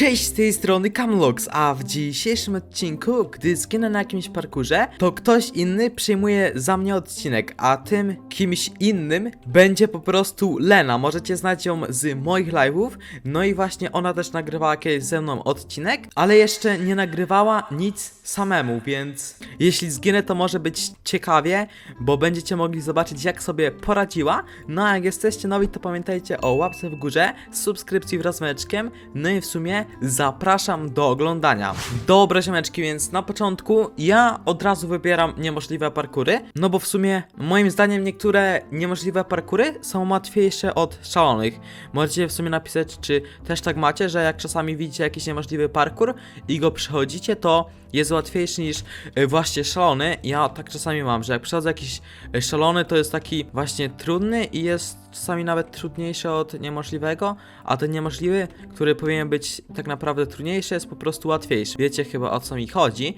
Cześć, z tej strony Camlox, a w dzisiejszym odcinku, gdy zginę na jakimś parkurze, to ktoś inny przyjmuje za mnie odcinek, a tym kimś innym będzie po prostu Lena. Możecie znać ją z moich live'ów, no i właśnie ona też nagrywała kiedyś ze mną odcinek, ale jeszcze nie nagrywała nic samemu, więc jeśli zginę, to może być ciekawie, bo będziecie mogli zobaczyć, jak sobie poradziła. No a jak jesteście nowi, to pamiętajcie o łapce w górze, subskrypcji wraz z no i w sumie zapraszam do oglądania. Dobra, ziomeczki, więc na początku ja od razu wybieram niemożliwe parkury, no bo w sumie moim zdaniem niektóre niemożliwe parkury są łatwiejsze od szalonych. Możecie w sumie napisać, czy też tak macie, że jak czasami widzicie jakiś niemożliwy parkur i go przechodzicie, to jest łatwiejszy niż y, właśnie szalony. Ja tak czasami mam, że jak przechodzę jakiś y, szalony, to jest taki właśnie trudny i jest czasami nawet trudniejszy od niemożliwego, a ten niemożliwy, który powinien być tak naprawdę trudniejszy, jest po prostu łatwiejszy. Wiecie chyba o co mi chodzi.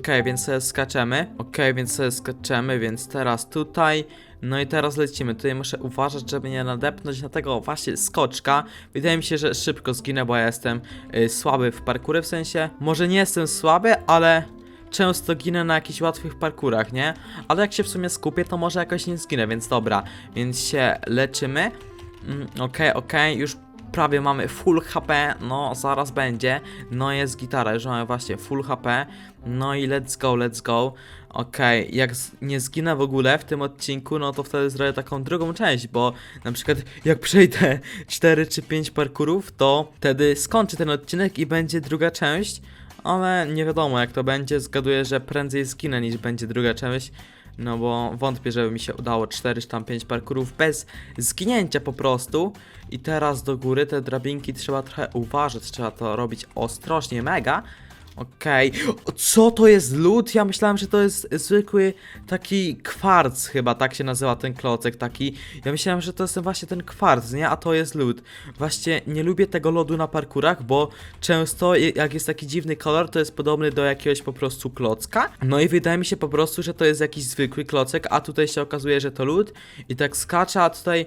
Okej, więc sobie skaczemy. Okej, więc sobie skaczemy, więc teraz tutaj. No i teraz lecimy. Tutaj muszę uważać, żeby nie nadepnąć na tego właśnie skoczka. Wydaje mi się, że szybko zginę, bo ja jestem y, słaby w parkury, w sensie może nie jestem słaby, ale często ginę na jakichś łatwych parkurach, nie? Ale jak się w sumie skupię, to może jakoś nie zginę, więc dobra. Więc się leczymy. Mm, Okej, okej, już prawie mamy full HP, no zaraz będzie. No jest gitara, już mamy właśnie full HP. No i let's go, let's go. Okej, jak z- nie zginę w ogóle w tym odcinku, no to wtedy zrobię taką drugą część, bo na przykład jak przejdę 4 czy 5 parkurów, to wtedy skończę ten odcinek i będzie druga część. Ale nie wiadomo jak to będzie, zgaduję, że prędzej zginę niż będzie druga część. No bo wątpię, żeby mi się udało 4 czy tam 5 parkurów bez zginięcia po prostu. I teraz do góry te drabinki trzeba trochę uważać, trzeba to robić ostrożnie, mega. Okej, co to jest lód? Ja myślałem, że to jest zwykły taki kwarc chyba, tak się nazywa ten klocek taki. Ja myślałem, że to jest właśnie ten kwarc, nie? A to jest lód. Właśnie nie lubię tego lodu na parkurach, bo często jak jest taki dziwny kolor, to jest podobny do jakiegoś po prostu klocka. No i wydaje mi się po prostu, że to jest jakiś zwykły klocek, a tutaj się okazuje, że to lód i tak skacze, a tutaj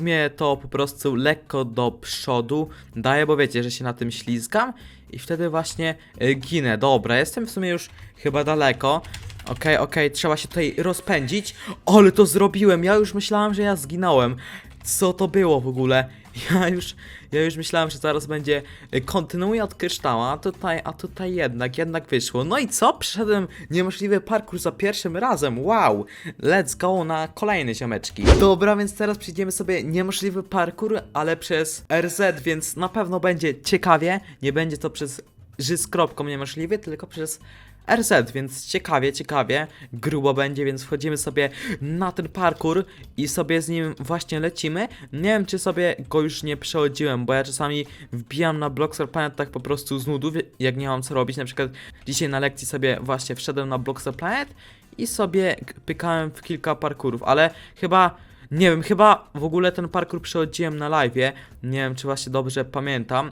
mnie to po prostu lekko do przodu daje, bo wiecie, że się na tym ślizgam i wtedy właśnie y, ginę. Dobra, jestem w sumie już chyba daleko. Okej, okej, trzeba się tutaj rozpędzić. Ale to zrobiłem, ja już myślałem, że ja zginąłem. Co to było w ogóle? Ja już, ja już myślałem, że zaraz będzie y, kontynuuję od kryształa, a tutaj, a tutaj jednak, jednak wyszło. No i co? Przeszedłem niemożliwy parkour za pierwszym razem, wow! Let's go na kolejne ziomeczki. Dobra, więc teraz przejdziemy sobie niemożliwy parkour, ale przez RZ, więc na pewno będzie ciekawie. Nie będzie to przez ży kropką niemożliwy, tylko przez RZ, więc ciekawie, ciekawie, grubo będzie, więc wchodzimy sobie na ten parkour i sobie z nim właśnie lecimy. Nie wiem, czy sobie go już nie przechodziłem, bo ja czasami wbijam na Blockster Planet tak po prostu z nudów, jak nie mam co robić. Na przykład dzisiaj na lekcji sobie właśnie wszedłem na Blockster Planet i sobie pykałem w kilka parkurów, ale chyba nie wiem, chyba w ogóle ten parkour przechodziłem na live. Nie wiem, czy właśnie dobrze pamiętam.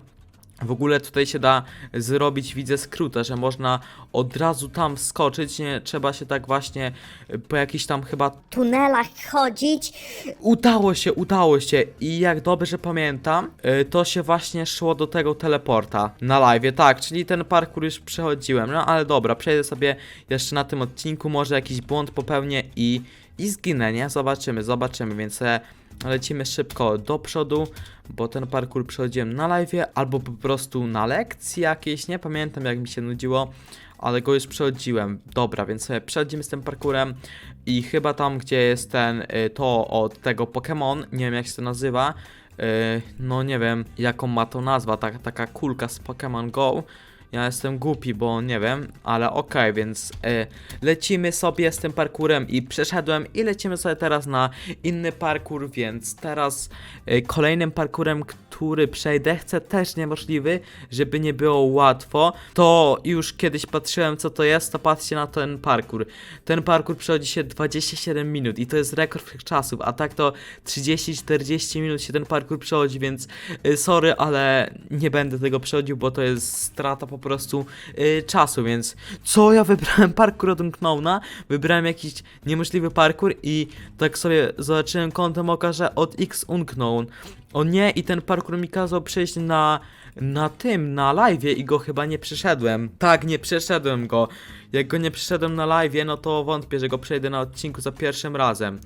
W ogóle tutaj się da zrobić, widzę skróta, że można od razu tam wskoczyć, nie trzeba się tak właśnie y, po jakichś tam chyba tunelach chodzić. Udało się, udało się i jak dobrze pamiętam, y, to się właśnie szło do tego teleporta na live, tak, czyli ten parkour już przechodziłem, no ale dobra, przejdę sobie jeszcze na tym odcinku, może jakiś błąd popełnię i, i zginę, nie? Zobaczymy, zobaczymy, więc e, lecimy szybko do przodu, bo ten parkour przechodziłem na live, albo po prostu na lekcji jakiejś, nie pamiętam jak mi się nudziło, ale go już przechodziłem. Dobra, więc sobie przechodzimy z tym parkurem i chyba tam, gdzie jest ten, y, to od tego Pokémon, nie wiem jak się to nazywa, y, no nie wiem jaką ma to nazwa, ta, taka kulka z Pokémon Go. Ja jestem głupi, bo nie wiem, ale okej, więc y, lecimy sobie z tym parkurem i przeszedłem i lecimy sobie teraz na inny parkur, więc teraz y, kolejnym parkurem, który przejdę, chcę też niemożliwy, żeby nie było łatwo, to już kiedyś patrzyłem co to jest, to patrzcie na ten parkur. Ten parkur przechodzi się 27 minut i to jest rekord wszechczasów, a tak to 30-40 minut się ten parkur przechodzi, więc y, sorry, ale nie będę tego przechodził, bo to jest strata po y, czasu, więc co ja wybrałem parkour od Unknowna, wybrałem jakiś niemożliwy parkour i tak sobie zobaczyłem kątem oka, że od X Unknown. O nie, i ten parkour mi kazał przejść na, na tym, na live'ie i go chyba nie przeszedłem. Tak, nie przeszedłem go. Jak go nie przeszedłem na live'ie, no to wątpię, że go przejdę na odcinku za pierwszym razem.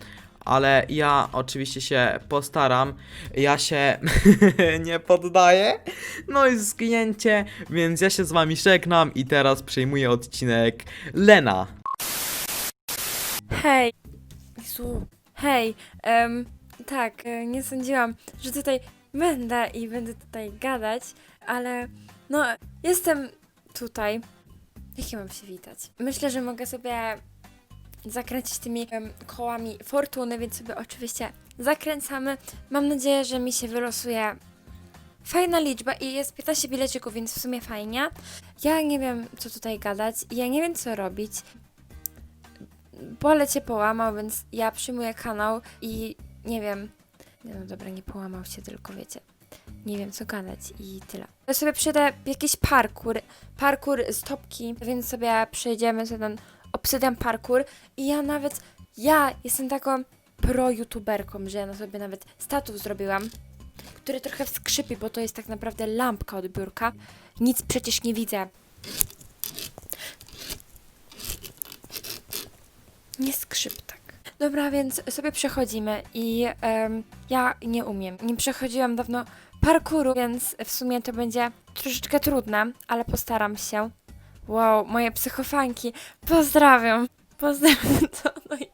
Ale ja oczywiście się postaram. Ja się nie poddaję. No i zgnięcie, więc ja się z wami żegnam i teraz przejmuję odcinek Lena. Hej! Jezu, hej! em, tak, e, nie sądziłam, że tutaj będę i będę tutaj gadać, ale no, jestem tutaj. Jak ja mam się witać? Myślę, że mogę sobie zakręcić tymi em, kołami fortuny, więc sobie oczywiście zakręcamy. Mam nadzieję, że mi się wylosuje fajna liczba i jest 15 bilecików, więc w sumie fajnie. Ja nie wiem, co tutaj gadać, ja nie wiem, co robić pole cię połamał, więc ja przyjmuję kanał i nie wiem. No dobra, nie połamał się, tylko wiecie. Nie wiem co gadać i tyle. Ja sobie przejdę jakiś parkour, parkour z topki, więc sobie przejdziemy sobie ten obsydian parkour i ja nawet, ja jestem taką pro youtuberką, że ja na sobie nawet status zrobiłam, który trochę skrzypi, bo to jest tak naprawdę lampka od biurka. Nic przecież nie widzę. Nie skrzyp tak. Dobra, więc sobie przechodzimy i ja nie umiem. Nie przechodziłam dawno parkouru, więc w sumie to będzie troszeczkę trudne, ale postaram się. Wow, moje psychofanki. Pozdrawiam. Pozdrawiam to. No i...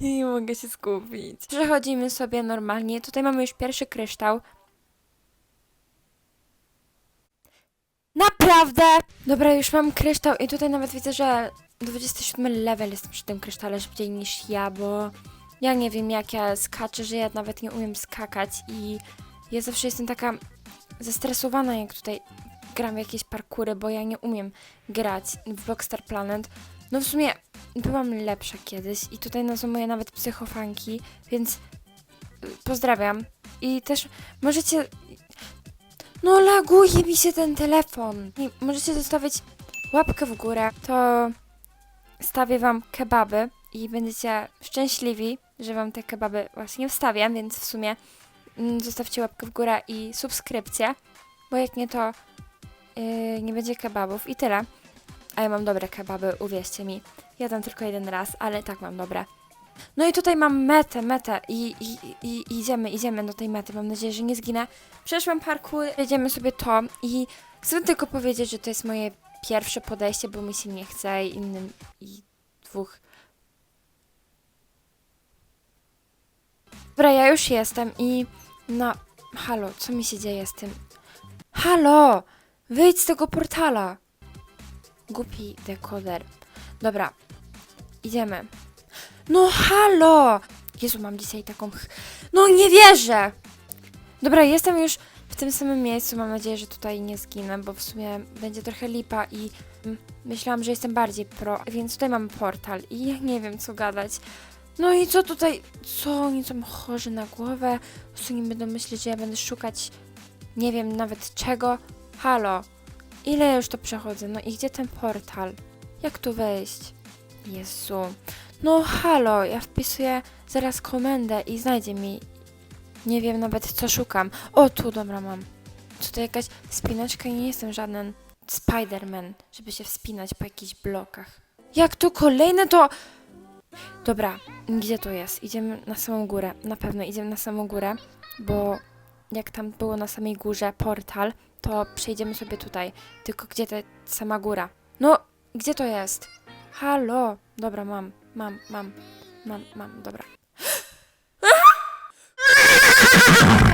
Nie mogę się skupić. Przechodzimy sobie normalnie. Tutaj mamy już pierwszy kryształ. Naprawdę! Dobra, już mam kryształ i tutaj nawet widzę, że 27 level jest przy tym krysztale szybciej niż ja, bo ja nie wiem jak ja skaczę, że ja nawet nie umiem skakać i ja zawsze jestem taka zestresowana jak tutaj gram w jakieś parkury, bo ja nie umiem grać w Blockstar Planet. No w sumie byłam lepsza kiedyś i tutaj no są moje nawet psychofanki, więc y, pozdrawiam. I też możecie... No laguje mi się ten telefon. I możecie zostawić łapkę w górę, to stawię wam kebaby i będziecie szczęśliwi, że wam te kebaby właśnie wstawiam, więc w sumie mm, zostawcie łapkę w górę i subskrypcję, bo jak nie to yy, nie będzie kebabów i tyle. A ja mam dobre kebaby, uwierzcie mi. Jadam tylko jeden raz, ale tak mam dobre. No i tutaj mam metę, metę i, i, i idziemy, idziemy do tej mety. Mam nadzieję, że nie zginę. Przeszłam parkour, jedziemy sobie to i chcę tylko powiedzieć, że to jest moje pierwsze podejście, bo mi się nie chce i innym i dwóch. Dobra, ja już jestem i no, halo, co mi się dzieje z tym? Halo, wyjdź z tego portala. Głupi dekoder. Dobra, idziemy. No halo! Jezu, mam dzisiaj taką... No nie wierzę! Dobra, jestem już w tym samym miejscu. Mam nadzieję, że tutaj nie zginę, bo w sumie będzie trochę lipa i mm, myślałam, że jestem bardziej pro. Więc tutaj mamy portal i ja nie wiem, co gadać. No i co tutaj? Co oni są chorzy na głowę? Co oni będą myśleć, że ja będę szukać nie wiem nawet czego? Halo, ile ja już to przechodzę? No i gdzie ten portal? Jak tu wejść? Jezu. No halo, ja wpisuję zaraz komendę i znajdzie mi. Nie wiem nawet co szukam. O, tu dobra mam. Czy to jakaś spinaczka? Nie jestem żaden Spiderman, żeby się wspinać po jakichś blokach. Jak to kolejne to... Dobra, gdzie to jest? Idziemy na samą górę. Na pewno idziemy na samą górę, bo jak tam było na samej górze portal, to przejdziemy sobie tutaj. Tylko gdzie ta sama góra? No, gdzie to jest? Halo! Dobra, mam, mam, mam, mam, mam, dobra.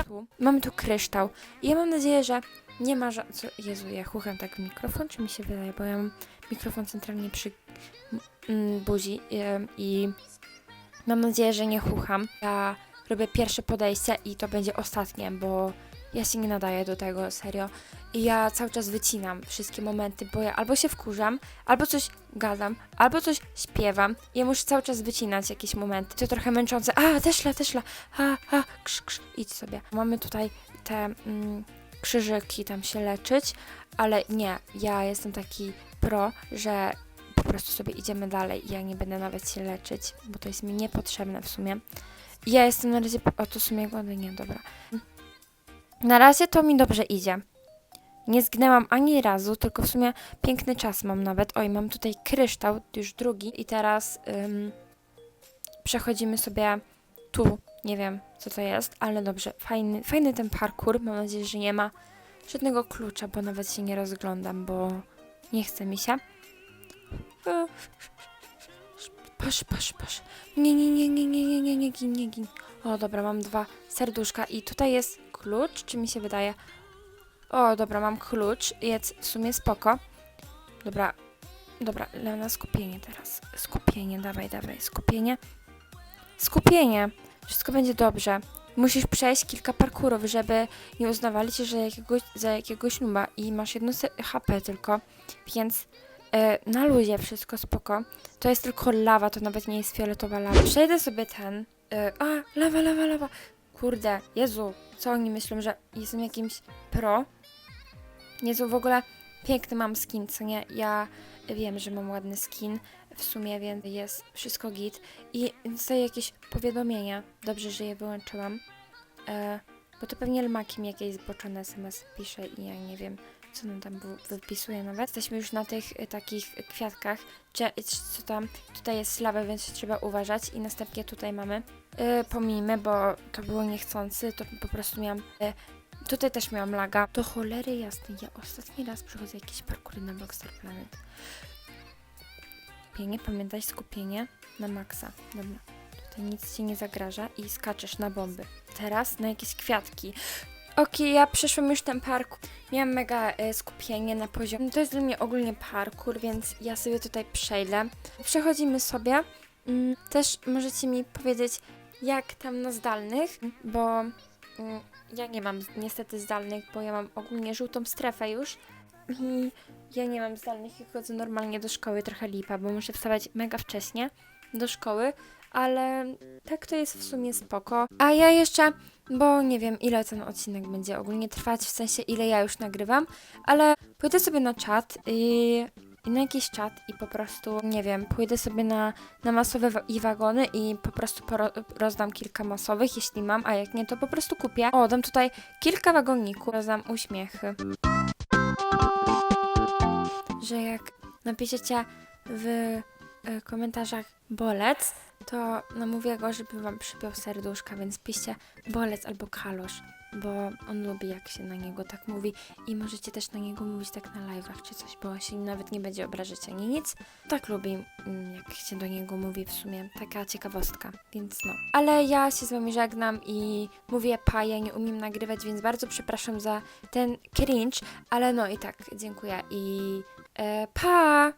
Tu. Mamy tu kryształ. I ja mam nadzieję, że nie ma ża- co Jezu, ja chucham tak mikrofon, czy mi się wydaje? Bo ja mam mikrofon centralnie przy buzi ym, i mam nadzieję, że nie chucham. Ja robię pierwsze podejście i to będzie ostatnie, bo ja się nie nadaję do tego, serio. I ja cały czas wycinam wszystkie momenty, bo ja albo się wkurzam, albo coś gadam, albo coś śpiewam. I ja muszę cały czas wycinać jakieś momenty. To trochę męczące. A, Tesla, Tesla, ha, ha, krz, krz. Idź sobie. Mamy tutaj te mm, krzyżyki tam się leczyć, ale nie, ja jestem taki pro, że po prostu sobie idziemy dalej. Ja nie będę nawet się leczyć, bo to jest mi niepotrzebne w sumie. Ja jestem na razie. O, to w sumie głody nie, dobra. Na razie to mi dobrze idzie. Nie zginęłam ani razu, tylko w sumie piękny czas mam nawet. Oj, mam tutaj kryształ, już drugi. I teraz ym, przechodzimy sobie tu. Nie wiem, co to jest, ale dobrze. Fajny, fajny ten parkour. Mam nadzieję, że nie ma żadnego klucza, bo nawet się nie rozglądam, bo nie chce mi się. E, Pasz, pasz, pasz. Nie, nie, nie, nie, nie, nie, nie, nie nie. O, dobra, mam dwa serduszka i tutaj jest klucz, czy mi się wydaje? O, dobra, mam klucz, jest w sumie spoko. Dobra, dobra, Leona, skupienie teraz. Skupienie, dawaj, dawaj, skupienie. Skupienie, wszystko będzie dobrze. Musisz przejść kilka parkurów, żeby nie uznawali cię że jakiegoś, za jakiegoś nuba i masz jedno HP tylko, więc e, na luzie wszystko spoko. To jest tylko lawa, to nawet nie jest fioletowa lawa. Przejdę sobie ten. E, a, lawa, lawa, lawa. Kurde, Jezu, co oni myślą, że jestem jakimś pro? Jezu, w ogóle piękny mam skin, co nie? Ja wiem, że mam ładny skin w sumie, więc jest wszystko git. I dostaję jakieś powiadomienia. Dobrze, że je wyłączyłam. E, bo to pewnie Lmaki mi jakieś zboczone SMS pisze i ja nie wiem, co nam tam wy- wypisuje nawet. Jesteśmy już na tych e, takich kwiatkach, cze- co tam, tutaj jest lawa, więc trzeba uważać i następnie tutaj mamy. E, pomijmy, bo to było niechcący, to po prostu miałam... E, tutaj też miałam laga. Do cholery jasnej, ja ostatni raz przychodzę jakieś parkury na Blockstar Planet. Skupienie, pamiętaj, skupienie na maksa. Dobra. Tutaj nic ci nie zagraża i skaczesz na bomby. Teraz na jakieś kwiatki. Okej, ja przeszłam już ten parkour. Miałam mega e, skupienie na poziomie. To jest dla mnie ogólnie parkour, więc ja sobie tutaj przejdę. Przechodzimy sobie. Mm, też możecie mi powiedzieć, jak tam na zdalnych, bo mm, ja nie mam niestety zdalnych, bo ja mam ogólnie żółtą strefę już. I ja nie mam zdalnych i chodzę normalnie do szkoły, trochę lipa, bo muszę wstawać mega wcześnie do szkoły, ale tak to jest w sumie spoko. A ja jeszcze, bo nie wiem ile ten odcinek będzie ogólnie trwać, w sensie ile ja już nagrywam, ale pójdę sobie na czat i, i na jakiś czat i po prostu, nie wiem, pójdę sobie na, na masowe i wagony i po prostu poro, rozdam kilka masowych, jeśli mam, a jak nie, to po prostu kupię. O, dam tutaj kilka wagoników, rozdam uśmiechy. Że jak napiszecie w e, komentarzach bolec, to namówię go, żeby wam przypiął serduszka, więc piszcie bolec albo kalosz, bo on lubi jak się na niego tak mówi i możecie też na niego mówić tak na live'ach czy coś, bo on się nawet nie będzie obrażać ani nic. Tak lubi, mm, jak się do niego mówi w sumie, taka ciekawostka, więc no. Ale ja się z wami żegnam i mówię pa, ja nie umiem nagrywać, więc bardzo przepraszam za ten cringe, ale no i tak, dziękuję i e, pa!